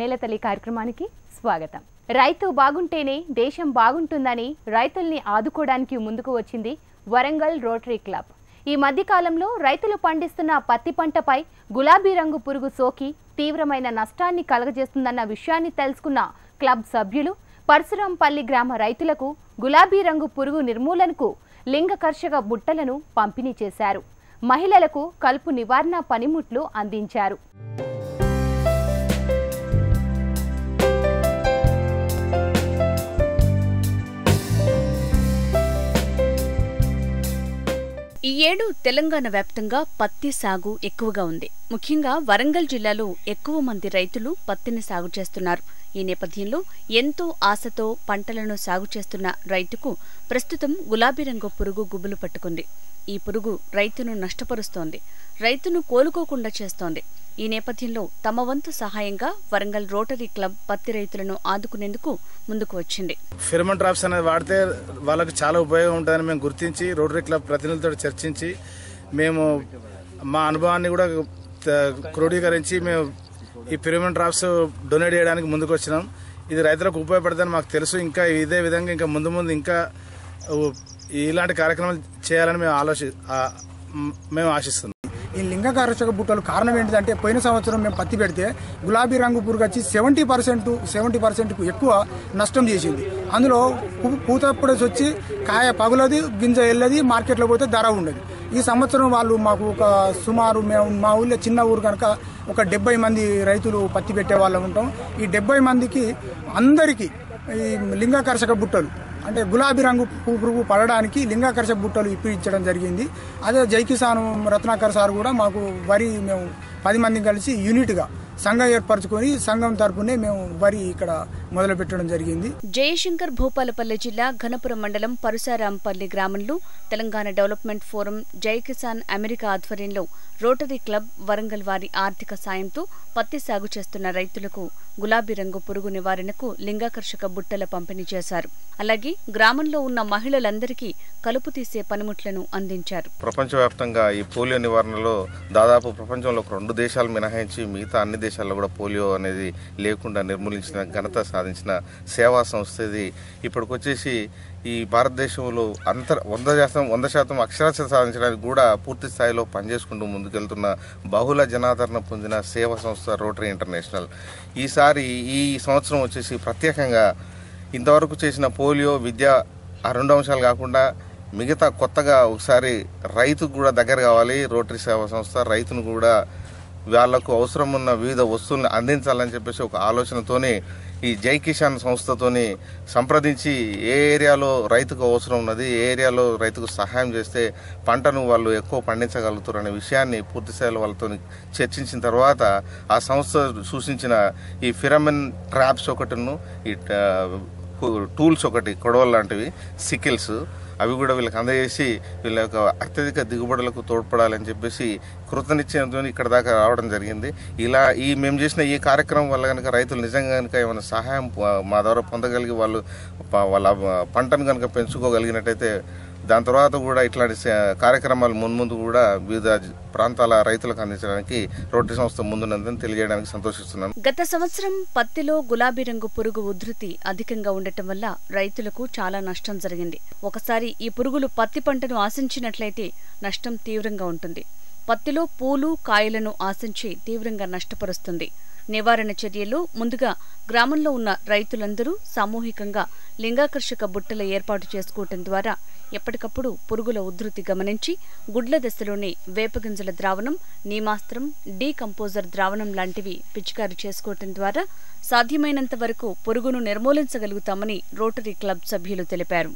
నేలతల్లి కార్యక్రమానికి స్వాగతం. రైతు బాగుంటేనే దేశం బాగుంటుందని రైతుల్ని ఆదుకోవడానికి ముందుకు వచ్చింది వరంగల్ రోటరీ క్లబ్. ఈ మధ్యకాలంలో రైతులు పండిస్తున్న పత్తి పంటపై గులాబీ రంగు పురుగు సోకి తీవ్రమైన నష్టాన్ని కలగజేస్తుందన్న విషయాన్ని తెలుసుకున్న క్లబ్ సభ్యులు పరశురాంపల్లి గ్రామ రైతులకు గులాబీ రంగు పురుగు నిర్మూలనకు లింగకర్షక బుట్టలను పంపిణీ చేశారు. మహిళలకు కలుపు నివారణ పనిముట్లు అందించారు. ఏడు తెలంగాణ వ్యాప్తంగా పత్తి సాగు ఎక్కువగా ఉంది. ముఖ్యంగా వరంగల్ జిల్లాలో ఎక్కువ మంది రైతులు పత్తిని సాగు చేస్తున్నారు. ఈ నేపథ్యంలో ఎంతో ఆశతో పంటలను సాగు చేస్తున్న రైతుకు ప్రస్తుతం గులాబీ రంగు పురుగు గుబులు పట్టుకుంది. ఈ పురుగు రైతును నష్టపరుస్తోంది. రైతును కోలుకోకుండా చేస్తోంది. ఈ నేపథ్యంలో తమ వంతు సహాయంగా వరంగల్ రోటరీ క్లబ్ పత్తి రైతులను ఆదుకునేందుకు ముందుకు వచ్చింది. ఫిరమన్ డ్రాప్స్ అనేది వాడితే వాళ్ళకి చాలా ఉపయోగం ఉంటుందని మేము గుర్తించి రోటరీ క్లబ్ ప్రతినిధులతో చర్చించి మేము మా అనుభవాన్ని కూడా క్రోడీకరించి మేము ఈ పిరమిడ్ డ్రాప్స్ డొనేట్ చేయడానికి ముందుకు వచ్చినాం. ఇది రైతులకు ఉపయోగపడదని మాకు తెలుసు. ఇంకా ఇదే విధంగా ఇంకా ముందు ముందు ఇంకా ఇలాంటి కార్యక్రమాలు చేయాలని మేము ఆలోచి మేము ఆశిస్తున్నాం. ఈ లింగకారచక బుట్టలు కారణం ఏంటిదంటే పోయిన సంవత్సరం మేము పత్తి పెడితే గులాబీ రంగు పురుగు వచ్చి సెవెంటీ పర్సెంట్ సెవెంటీ పర్సెంట్కు ఎక్కువ నష్టం చేసింది. అందులో పూ- పూత వచ్చి కాయ పగులది గింజ వెళ్ళది మార్కెట్లో పోతే ధర ఉండదు. ఈ సంవత్సరం వాళ్ళు మాకు ఒక సుమారు మేము మా ఊళ్ళో చిన్న ఊరు కనుక ఒక డెబ్బై మంది రైతులు పత్తి పెట్టే వాళ్ళం ఉంటాం. ఈ డెబ్బై మందికి అందరికీ ఈ లింగాకర్షక బుట్టలు అంటే గులాబీ రంగు పువ్వు పురుగు పడడానికి లింగాకర్షక బుట్టలు ఇప్పించడం జరిగింది. అదే జైకిసాను రత్నాకర్ సార్ కూడా మాకు వరి మేము పది మంది కలిసి యూనిట్గా సంఘం ఏర్పరచుకొని సంఘం తరపునే మేము వరి ఇక్కడ మొదలు పెట్టడం జరిగింది. జయశంకర్ భూపాలపల్లి జిల్లా ఘనపురం మండలం పరుసారాంపల్లి గ్రామంలో Telangana development forum Jai Kisan America ఆధ్వర్యంలో రోటరీ క్లబ్ వరంగల్ వారి ఆర్థిక సాయంతో పత్తి సాగు చేస్తున్న రైతులకు గులాబీ రంగు పురుగు నివారణకు లింగాకర్షక బుట్టల పంపిణీ చేశారు. అలాగే గ్రామంలో ఉన్న మహిళలందరికీ కలుపు తీసే పనిముట్లను అందించారు. ప్రపంచవ్యాప్తంగా ఈ పోలియో నివారణలో దాదాపు ప్రపంచంలో ఒక రెండు దేశాలు మినహాయించి మిగతా అన్ని దేశాల్లో కూడా పోలియో అనేది లేకుండా నిర్మూలించిన ఘనత సాధించిన సేవా సంస్థ ఇది. ఇప్పటికొచ్చేసి ఈ భారతదేశంలో అంతర్ వంద శాతం వంద శాతం అక్షరాస్యత సాధించడానికి కూడా పూర్తి స్థాయిలో పనిచేసుకుంటూ ముందుకెళ్తున్న బహుళ జనాదరణ పొందిన సేవా సంస్థ రోటరీ ఇంటర్నేషనల్. ఈసారి ఈ సంవత్సరం వచ్చేసి ప్రత్యేకంగా ఇంతవరకు చేసిన పోలియో విద్య ఆ రెండు అంశాలు కాకుండా మిగతా కొత్తగా ఒకసారి రైతుకు కూడా దగ్గర కావాలి. రోటరీ సేవా సంస్థ రైతును కూడా వాళ్ళకు అవసరం ఉన్న వివిధ వస్తువులను అందించాలని చెప్పేసి ఒక ఆలోచనతోనే ఈ జై కిసాన్ సంస్థతోని సంప్రదించి ఏ ఏరియాలో రైతుకు అవసరం ఉన్నది ఏ ఏరియాలో రైతుకు సహాయం చేస్తే పంటను వాళ్ళు ఎక్కువ పండించగలుగుతారు అనే విషయాన్ని పూర్తిస్థాయిలో వాళ్ళతో చర్చించిన తర్వాత ఆ సంస్థ సూచించిన ఈ ఫిరమిన్ ట్రాప్స్ ఒకటిను ఈ టూల్స్ ఒకటి కొడవలు లాంటివి సికిల్స్ అవి కూడా వీళ్ళకి అందజేసి వీళ్ళ యొక్క అత్యధిక దిగుబడులకు తోడ్పడాలని చెప్పేసి కృతనిశ్చయంతో ఇక్కడ దాకా రావడం జరిగింది. ఇలా ఈ మేము చేసిన ఈ కార్యక్రమం వల్ల కనుక రైతులు నిజంగా కనుక ఏమైనా సహాయం మా ద్వారా పొందగలిగి వాళ్ళు వాళ్ళ పంటను కనుక పెంచుకోగలిగినట్టయితే దాని తర్వాత కూడా ఇట్లాంటి కార్యక్రమాలు మున్ముందు కూడా వివిధ ప్రాంతాల రైతులకు అందించడానికి రోటరీ సంస్థ ముందున్నదని తెలియజేయడానికి సంతోషిస్తున్నాను గత సంవత్సరం పత్తిలో గులాబీ రంగు పురుగు ఉధృతి అధికంగా ఉండటం వల్ల రైతులకు చాలా నష్టం జరిగింది. ఒకసారి ఈ పురుగులు పత్తి పంటను ఆశించినట్లయితే నష్టం తీవ్రంగా ఉంటుంది. పత్తిలో పూలు కాయలను ఆశించి తీవ్రంగా నష్టపరుస్తుంది. నివారణ చర్యలు ముందుగా గ్రామంలో ఉన్న రైతులందరూ సామూహికంగా లింగాకర్షక బుట్టల ఏర్పాటు చేసుకోవటం ద్వారా ఎప్పటికప్పుడు పురుగుల ఉధృతి గమనించి గుడ్ల దశలోనే వేపగింజల ద్రావణం నీమాస్త్రం డీకంపోజర్ ద్రావణం లాంటివి పిచికారీ చేసుకోవటం ద్వారా సాధ్యమైనంత వరకు పురుగును నిర్మూలించగలుగుతామని రోటరీ క్లబ్ సభ్యులు తెలిపారు.